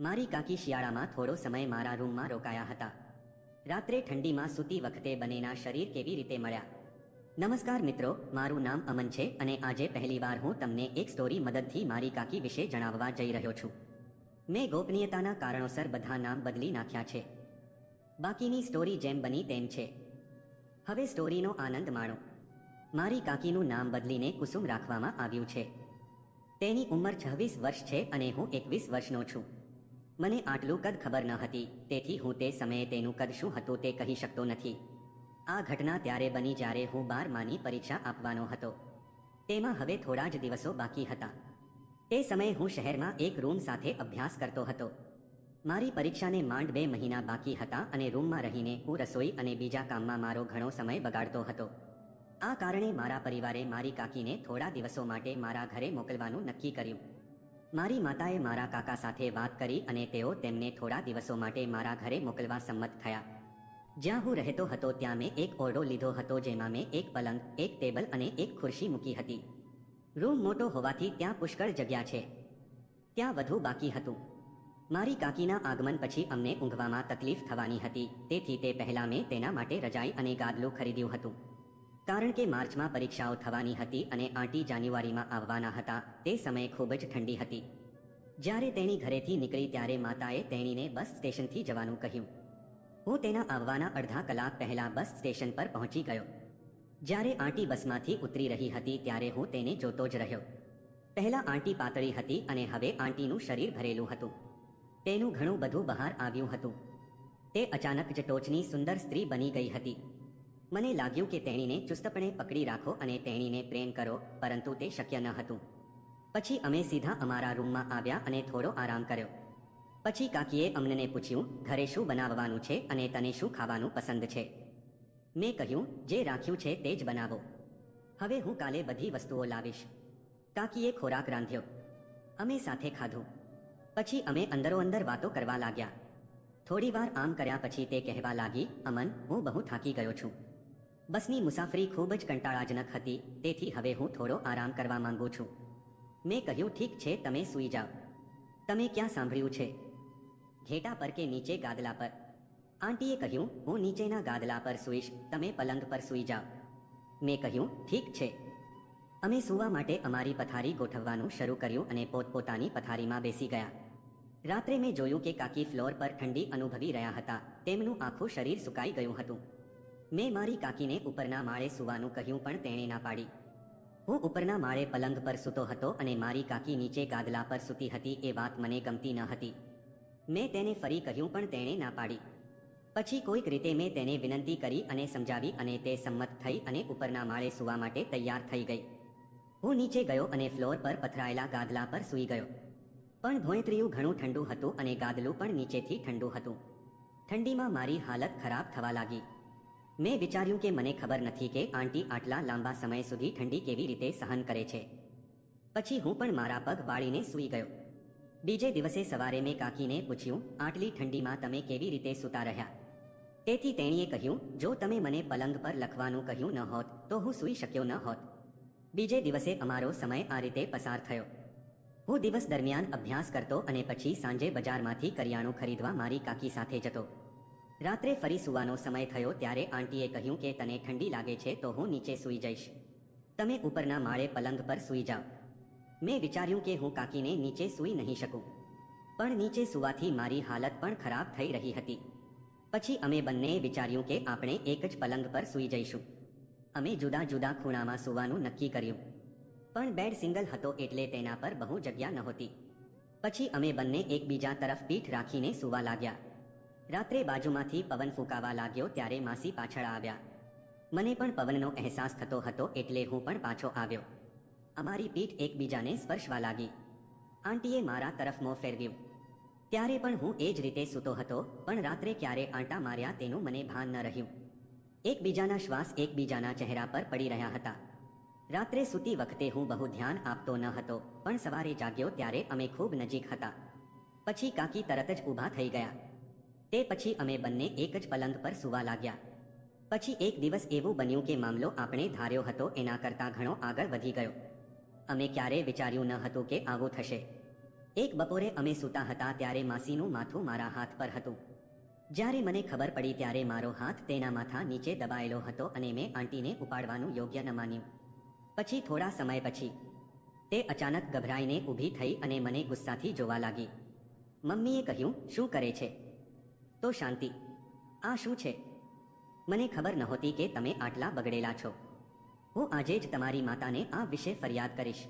મારી કાકી શિયાળામાં થોડો સમય મારા રૂમમાં રોકાયા હતા. રાત્રે ઠંડીમાં સૂતી વખતે બંનેના શરીર કેવી રીતે મળ્યા? નમસ્કાર મિત્રો, મારું નામ અમન છે અને આજે પહેલીવાર હું તમને એક સ્ટોરી મદદથી મારી કાકી વિશે જણાવવા જઈ રહ્યો છું. મેં ગોપનીયતાના કારણોસર બધા નામ બદલી નાખ્યા છે. બાકીની સ્ટોરી જેમ બની તેમ છે. હવે સ્ટોરીનો આનંદ માણો. મારી કાકીનું નામ બદલીને કુસુમ રાખવામાં આવ્યું છે. તેની ઉંમર છવ્વીસ વર્ષ છે અને હું એકવીસ વર્ષનો છું. મને આટલું કદ ખબર ન હતી, તેથી હું તે સમયે તેનું કદ શું હતું તે કહી શકતો નથી. આ ઘટના ત્યારે બની જ્યારે હું બારમાની પરીક્ષા આપવાનો હતો. તેમાં હવે થોડા જ દિવસો બાકી હતા. તે સમયે હું શહેરમાં એક રૂમ સાથે અભ્યાસ કરતો હતો. મારી પરીક્ષાને માંડ બે મહિના બાકી હતા અને રૂમમાં રહીને હું રસોઈ અને બીજા કામમાં મારો ઘણો સમય બગાડતો હતો. આ કારણે મારા પરિવારે મારી કાકીને થોડા દિવસો માટે મારા ઘરે મોકલવાનું નક્કી કર્યું. મારી માતાએ મારા કાકા સાથે વાત કરી અને તેઓ તેમને થોડા દિવસો માટે મારા ઘરે મોકલવા સંમત થયા. જ્યાં હું રહેતો હતો ત્યાં મેં એક ઓરડો લીધો હતો જેમાં મેં એક પલંગ, એક ટેબલ અને એક ખુરશી મૂકી હતી. રૂમ મોટો હોવાથી ત્યાં પુષ્કળ જગ્યા છે. ત્યાં વધુ બાકી હતું. મારી કાકીના આગમન પછી અમને ઊંઘવામાં તકલીફ થવાની હતી, તેથી તે પહેલા મેં તેના માટે રજાઈ અને ગાદલું ખરીદ્યું હતું. કારણ કે માર્ચમાં પરીક્ષાઓ થવાની હતી અને આંટી જાન્યુઆરીમાં આવવાના હતા, તે સમયે ખૂબ જ ઠંડી હતી. જ્યારે તેણી ઘરેથી નીકળી ત્યારે માતાએ તેણીને બસ સ્ટેશનથી જવાનું કહ્યું. હું તેના આવવાના અડધા કલાક પહેલા બસ સ્ટેશન પર પહોંચી ગયો. જ્યારે આંટી બસમાંથી ઉતરી રહી હતી ત્યારે હું તેને જોતો જ રહ્યો. પહેલા આંટી પાતળી હતી અને હવે આંટીનું શરીર ભરેલું હતું. તેનું ઘણું બધું બહાર આવ્યું હતું. તે અચાનક જ ટોચની સુંદર સ્ત્રી બની ગઈ હતી. મને લાગ્યું કે તેણીને ચુસ્તપણે પકડી રાખો અને તેણીને પ્રેમ કરો, પરંતુ તે શક્ય ન હતું. પછી અમે સીધા અમારા રૂમમાં આવ્યા અને થોડો આરામ કર્યો. પછી કાકીએ અમને પૂછ્યું, ઘરે શું બનાવવાનું છે અને તને શું ખાવાનું પસંદ છે? મેં કહ્યું, જે રાખ્યું છે તે જ બનાવો. હવે હું કાલે બધી વસ્તુઓ લાવીશ. કાકીએ ખોરાક રાંધ્યો. અમે સાથે ખાધું. પછી અમે અંદરો અંદર વાતો કરવા લાગ્યા. થોડી વાર આમ કર્યા પછી તે કહેવા લાગી, અમન, હું બહુ થાકી ગયો છું. બસની મુસાફરી ખૂબ જ કંટાળાજનક હતી, તેથી હવે હું થોડો આરામ કરવા માંગુ છું. મેં કહ્યું, ઠીક છે, તમે સૂઈ જાઓ. તમે ક્યાં સાંભળ્યું છે? ઘેટા પર કે નીચે ગાદલા પર. આંટીએ કહ્યું, હું નીચેના ગાદલા પર સૂઈશ, તમે પલંગ પર સૂઈ જાઓ. મેં કહ્યું, ઠીક છે. અમે સૂવા માટે અમારી પથારી ગોઠવવાનું શરૂ કર્યું અને પોતપોતાની પથારીમાં બેસી ગયા. રાત્રે મેં જોયું કે કાકી ફ્લોર પર ઠંડી અનુભવી રહ્યા હતા, તેમનું આખું શરીર સુકાઈ ગયું હતું. મેં મારી કાકીને ઉપરના માળે સૂવાનું કહ્યું પણ તેણે ના પાડી. હું ઉપરના માળે પલંગ પર સૂતો હતો અને મારી કાકી નીચે ગાદલા પર સૂતી હતી એ વાત મને ગમતી ન હતી. મેં તેને ફરી કહ્યું પણ તેણે ના પાડી. પછી કોઈક રીતે મેં તેને વિનંતી કરી અને સમજાવી અને તે સંમત થઈ અને ઉપરના માળે સૂવા માટે તૈયાર થઈ ગઈ. હું નીચે ગયો અને ફ્લોર પર પથરાયેલા ગાદલા પર સૂઈ ગયો. પણ ભોંયત્રીયું ઘણું ઠંડુ હતું અને ગાદલું પણ નીચેથી ઠંડુ હતું. ઠંડીમાં મારી હાલત ખરાબ થવા લાગી. મેં વિચાર્યું કે મને ખબર નથી કે આંટી આટલા લાંબા સમય સુધી ઠંડી કેવી રીતે સહન કરે છે. પછી હું પણ મારા પગ વાળીને સૂઈ ગયો. બીજે દિવસે સવારે મેં કાકીને પૂછ્યું, આટલી ઠંડીમાં તમે કેવી રીતે સૂતા રહ્યા? તેથી તેણીએ કહ્યું, જો તમે મને પલંગ પર લખવાનું કહ્યું ન હોત, તો હું સૂઈ શક્યો ન હોત. બીજે દિવસે અમારો સમય આ રીતે પસાર થયો. હું દિવસ દરમિયાન અભ્યાસ કરતો અને પછી સાંજે બજારમાંથી કરિયાણું ખરીદવા મારી કાકી સાથે જતો. રાત્રે ફરી સૂવાનો સમય થયો ત્યારે આંટીએ કહ્યું કે તને ઠંડી લાગે છે તો હું નીચે સૂઈ જઈશ. તમે ઉપરના માળે પલંગ પર સૂઈ જાઓ. મેં વિચાર્યું કે હું કાકીને નીચે સૂઈ નહીં શકું. પણ નીચે સૂવાથી મારી હાલત પણ ખરાબ થઈ રહી હતી. પછી અમે બંને વિચાર્યું કે આપણે એક જ પલંગ પર સૂઈ જઈશું. અમે જુદા જુદા ખૂણામાં સૂવાનું નક્કી કર્યું. પણ બેડ સિંગલ હતો એટલે તેના પર બહુ જગ્યા નહોતી. પછી અમે બંને એકબીજા તરફ પીઠ રાખીને સૂવા લાગ્યા. રાત્રે બાજુમાંથી પવન ફૂંકાવા લાગ્યો ત્યારે માસી પાછળ આવ્યા. મને પણ પવનનો અહેસાસ થતો હતો એટલે હું પણ પાછો આવ્યો. અમારી પીઠ એકબીજાને સ્પર્શવા લાગી. આંટીએ મારા તરફ મોં ફેરવ્યું. ત્યારે પણ હું એ જ રીતે સૂતો હતો, પણ રાત્રે ક્યારે આંટા માર્યા તેનું મને ભાન ન રહ્યું. એકબીજાના શ્વાસ એકબીજાના ચહેરા પર પડી રહ્યા હતા. રાત્રે સૂતી વખતે હું બહુ ધ્યાન આપતો ન હતો, પણ સવારે જાગ્યો ત્યારે અમે ખૂબ નજીક હતા. પછી કાકી તરત જ ઊભા થઈ ગયા. તે પછી અમે બંને એક જ પલંગ પર સૂવા લાગ્યા. પછી એક દિવસ એવું બન્યું કે મામલો આપણે ધાર્યો હતો, એના કરતાં ઘણો આગળ વધી ગયો. અમે ક્યારેય વિચાર્યું ન હતું કે આવું થશે. એક બપોરે અમે સૂતા હતા ત્યારે માસીનું માથું મારા હાથ પર હતું. જ્યારે મને ખબર પડી ત્યારે મારો હાથ તેના માથા નીચે દબાયેલો હતો અને મેં આંટીને ઉપાડવાનું યોગ્ય ન માન્યું. પછી થોડા સમય પછી, તે અચાનક ગભરાઈને ઊભી થઈ અને મને ગુસ્સાથી જોવા લાગી. મમ્મીએ કહ્યું, શું કરે છે? તો શાંતિ. આ શું છે? મને ખબર નહોતી કે તમે આટલા બગડેલા છો. હું આજે જ તમારી માતાને આ વિશે ફરિયાદ કરીશ.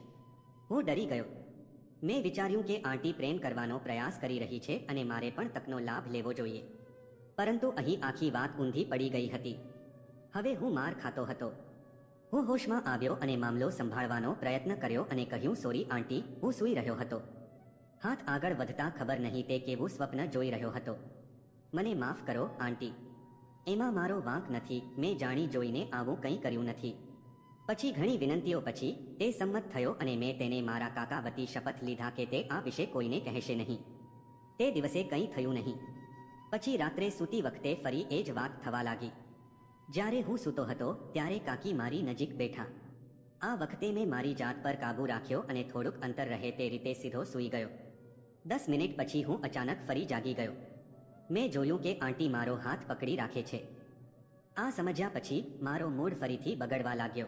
હું ડરી ગયો. મેં વિચાર્યું કે આંટી પ્રેમ કરવાનો પ્રયાસ કરી રહી છે અને મારે પણ તકનો લાભ લેવો જોઈએ. પરંતુ અહીં આખી વાત ઊંધી પડી ગઈ હતી. હવે હું માર ખાતો હતો. હું હોશમાં આવ્યો અને મામલો સંભાળવાનો પ્રયત્ન કર્યો અને કહ્યું, સોરી આંટી, હું સૂઈ રહ્યો હતો. હાથ આગળ વધતા ખબર નહીં તે કેવું સ્વપ્ન જોઈ રહ્યો હતો. મને માફ કરો, આંટી. એમાં મારો વાંક નથી. મેં જાણી જોઈને આવું કંઈ કર્યું નથી. પછી ઘણી વિનંતીઓ પછી તે સંમત થયો અને મેં તેને મારા કાકા વતી શપથ લીધા કે તે આ વિશે કોઈને કહેશે નહીં. તે દિવસે કંઈ થયું નહીં. પછી રાત્રે સૂતી વખતે ફરી એ જ વાત થવા લાગી. જ્યારે હું સૂતો હતો, ત્યારે કાકી મારી નજીક બેઠા. આ વખતે મેં મારી જાત પર કાબૂ રાખ્યો અને થોડુંક અંતર રહે તે રીતે સીધો સૂઈ ગયો. દસ મિનિટ પછી હું અચાનક ફરી જાગી ગયો. મેં જોયું કે આંટી મારો હાથ પકડી રાખે છે. આ સમજ્યા પછી મારો મૂડ ફરીથી બગડવા લાગ્યો.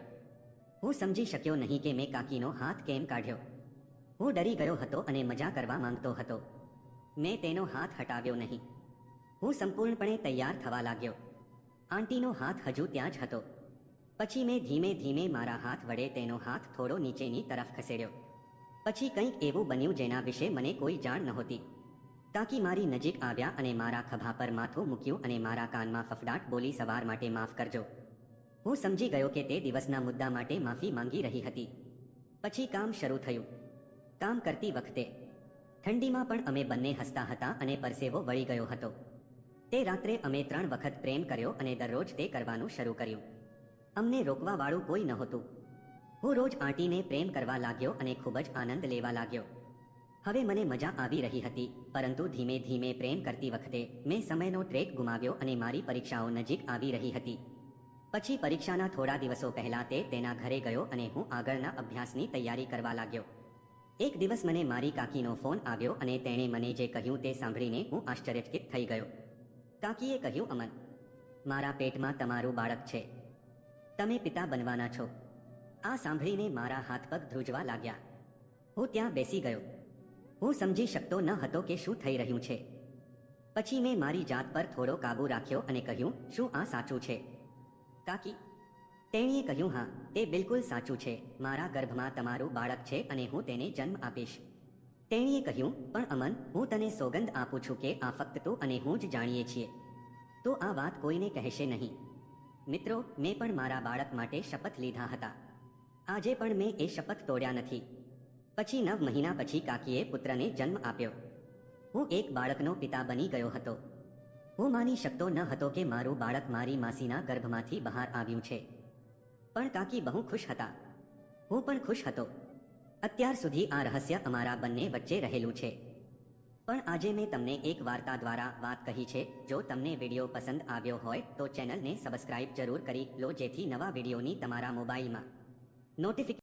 હું સમજી શક્યો નહીં કે મેં કાકીનો હાથ કેમ કાઢ્યો. હું ડરી ગયો હતો અને મજા કરવા માંગતો હતો. મેં તેનો હાથ હટાવ્યો નહીં. હું સંપૂર્ણપણે તૈયાર થવા લાગ્યો. આંટીનો હાથ હજુ ત્યાં જ હતો. પછી મેં ધીમે ધીમે મારા હાથ વડે તેનો હાથ થોડો નીચેની તરફ ખસેડ્યો. પછી કંઈક એવું બન્યું જેના વિશે મને કોઈ જાણ નહોતી. કાકી મારી નજીક આવ્યા અને મારા ખભા પર માથું મૂક્યું અને મારા કાનમાં ફફડાટ બોલી સવાર માટે માફ કરજો. હું સમજી ગયો કે તે દિવસના મુદ્દા માટે માફી માંગી રહી હતી. પછી કામ શરૂ થયું. કામ કરતી વખતે ઠંડીમાં પણ અમે બંને હસતા હતા અને પરસેવો વળી ગયો હતો. તે રાત્રે અમે ત્રણ વખત પ્રેમ કર્યો અને દરરોજ તે કરવાનું શરૂ કર્યું. અમને રોકવાવાળું કોઈ નહોતું. હું રોજ આંટીને પ્રેમ કરવા લાગ્યો અને ખૂબ જ આનંદ લેવા લાગ્યો. હવે મને મજા આવી રહી હતી, પરંતુ ધીમે ધીમે પ્રેમ કરતી વખતે મેં સમયનો ટ્રેક ગુમાવ્યો અને મારી પરીક્ષાઓ નજીક આવી રહી હતી. પછી પરીક્ષાના થોડા દિવસો પહેલા તે તેના ઘરે ગયો અને હું આગળના અભ્યાસની તૈયારી કરવા લાગ્યો. એક દિવસ મને મારી કાકીનો ફોન આવ્યો અને તેણે મને જે કહ્યું તે સાંભળીને હું આશ્ચર્યચકિત થઈ ગયો. કાકીએ કહ્યું, અમન, મારા પેટમાં તમારું બાળક છે. તમે પિતા બનવાના છો. આ સાંભળીને મારા હાથ પગ ધ્રુજવા લાગ્યા. હું ત્યાં બેસી ગયો. હું સમજી શકતો ન હતો કે શું થઈ રહ્યું છે. પછી મેં મારી જાત પર થોડો કાબૂ રાખ્યો અને કહ્યું, શું આ સાચું છે? કાકી, તેણીએ કહ્યું, હા, તે બિલકુલ સાચું છે. મારા ગર્ભમાં તમારું બાળક છે અને હું તેને જન્મ આપીશ. તેણીએ કહ્યું, પણ અમન, હું તને સોગંદ આપું છું કે આ ફક્ત તું અને હું જ જાણીએ છીએ. તો આ વાત કોઈને કહેશે નહીં. મિત્રો, મેં પણ મારા બાળક માટે શપથ લીધા હતા. આજે પણ મેં એ શપથ તોડ્યા નથી. પછી નવ મહિના પછી કાકીએ પુત્રને જન્મ આપ્યો. હું એક બાળકનો પિતા બની ગયો હતો. હું માની શકતો ન હતો કે મારું બાળક મારી માસીના ગર્ભમાંથી બહાર આવ્યું છે. પણ કાકી બહુ ખુશ હતા. હું પણ ખુશ હતો. અત્યાર સુધી આ રહસ્ય અમારા બંને વચ્ચે રહેલું છે. પણ આજે મેં તમને એક વાર્તા દ્વારા વાત કહી છે. જો તમને વીડિયો પસંદ આવ્યો હોય તો ચેનલને સબસ્ક્રાઇબ જરૂર કરી લો જેથી નવા વિડીયોની તમારા મોબાઈલમાં નોટિફિકેશન